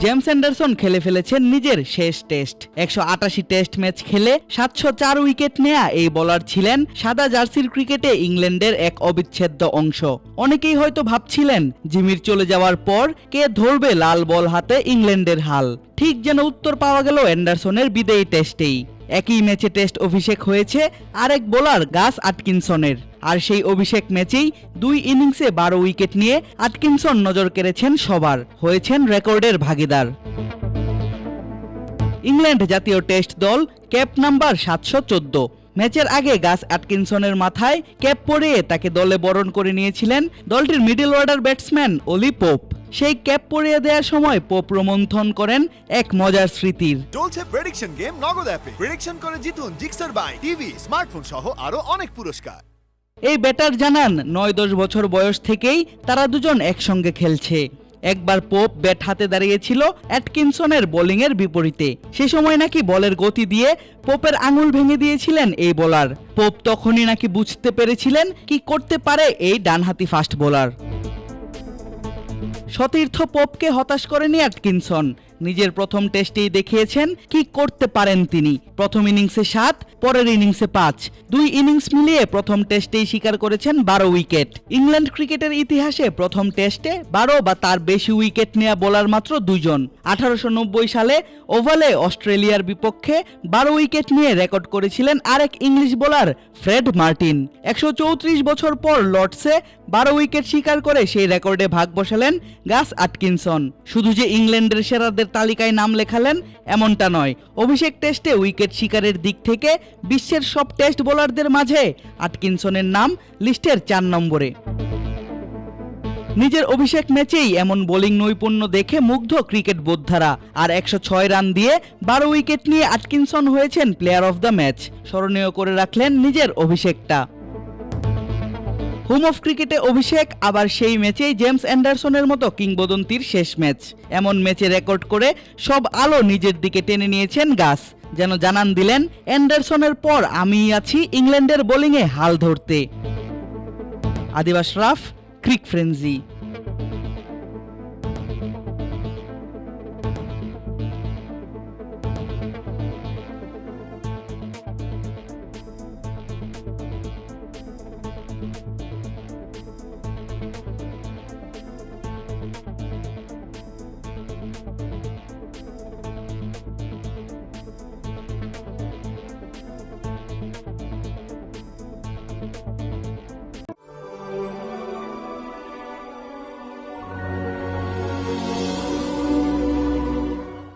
James Anderson খেলে ফেলেছেন নিজের শেষ টেস্ট। একশো আটাশি টেস্ট ম্যাচ খেলে সাতশো চার উইকেট নেয়া এই বলার ছিলেন সাদা জার্সির ক্রিকেটে ইংল্যান্ডের এক অবিচ্ছেদ্য অংশ। অনেকেই হয়তো ভাবছিলেন, জিমির চলে যাওয়ার পর কে ধরবে লাল বল হাতে ইংল্যান্ডের হাল। ঠিক যেন উত্তর পাওয়া গেল অ্যান্ডারসনের বিদেয়ী টেস্টেই। একই ম্যাচে টেস্ট অভিষেক হয়েছে আরেক বোলার গাস আটকিনসনের। আর সেই অভিষেক ম্যাচেই দুই ইনিংসে বারো উইকেট নিয়ে আটকিনসন নজর কেড়েছেন সবার, হয়েছেন রেকর্ডের ভাগিদার। ইংল্যান্ড জাতীয় টেস্ট দল ক্যাপ নাম্বার সাতশো চোদ্দ। ম্যাচের আগে গাস অ্যাটকিনসনের মাথায় ক্যাপ পরিয়ে তাকে দলে বরণ করে নিয়েছিলেন দলটির middle order batsman Ollie Pope. সেই ক্যাপ পরিয়ে দেওয়ার সময় পোপ রোমন্থন করেন এক মজার স্মৃতির। চলছে প্রেডিকশন গেম নগদ অ্যাপে প্রেডিকশন করে জিতুন জিক্সার বাই টিভি স্মার্টফোন সহ আরও অনেক পুরস্কার। এই ব্যাটার জানান নয় দশ বছর বয়স থেকেই তারা দুজন একসঙ্গে খেলছে। একবার পোপ ব্যাট হাতে দাঁড়িয়েছিল অ্যাটকিনসনের বোলিংয়ের বিপরীতে। সে সময় নাকি বলের গতি দিয়ে পোপের আঙুল ভেঙে দিয়েছিলেন এই বোলার। পোপ তখনই নাকি বুঝতে পেরেছিলেন কি করতে পারে এই ডানহাতি ফাস্ট বোলার সতীর্থ পোপকে হতাশ করেনি অ্যাটকিনসন। নিজের প্রথম টেস্টেই দেখিয়েছেন কি করতে পারেন তিনি। প্রথম ইনিংসে সাত, পরের ইনিংসে পাঁচ। দুই ইনিংস মিলিয়ে প্রথম টেস্টেই স্বীকার করেছেন বারো উইকেট। ইংল্যান্ড ক্রিকেটের ইতিহাসে প্রথম টেস্টে বারো বা তার বেশি উইকেট নেওয়া বোলার মাত্র দুজন আঠারোশো সালে ওভালে অস্ট্রেলিয়ার বিপক্ষে বারো উইকেট নিয়ে রেকর্ড করেছিলেন আরেক ইংলিশ বোলার ফ্রেড মার্টিন। একশো চৌত্রিশ বছর পর লর্ডসে বারো উইকেট শিকার করে সেই রেকর্ডে ভাগ বসালেন গাস আটকিনসন। শুধু যে ইংল্যান্ডের সেরাদের তালিকায় নাম লেখালেন, এমনটা নয়। অভিষেক টেস্টে উইকেট শিকারের দিক থেকে বিশ্বের সব টেস্ট বোলারদের মাঝে আটকিনসনের নাম লিস্টের চার নম্বরে। নিজের অভিষেক ম্যাচেই এমন বোলিং নৈপুণ্য দেখে মুগ্ধ ক্রিকেট বোদ্ধারা, আর একশো ছয় রান দিয়ে বারো উইকেট নিয়ে আটকিনসন হয়েছেন প্লেয়ার অফ দ্য ম্যাচ। স্মরণীয় করে রাখলেন নিজের অভিষেকটা। হোম অফ ক্রিকেটে অভিষেক, আবার সেই ম্যাচেই জেমস অ্যান্ডারসনের মতো কিংবদন্তির শেষ ম্যাচ। এমন ম্যাচে রেকর্ড করে সব আলো নিজের দিকে টেনে নিয়েছেন গাছ। যেন জানান দিলেন অ্যান্ডারসনের পর আমি আছি ইংল্যান্ডের বোলিংয়ে হাল ধরতে। আদিবাস রাফ, ক্রিক ফ্রেন্সি।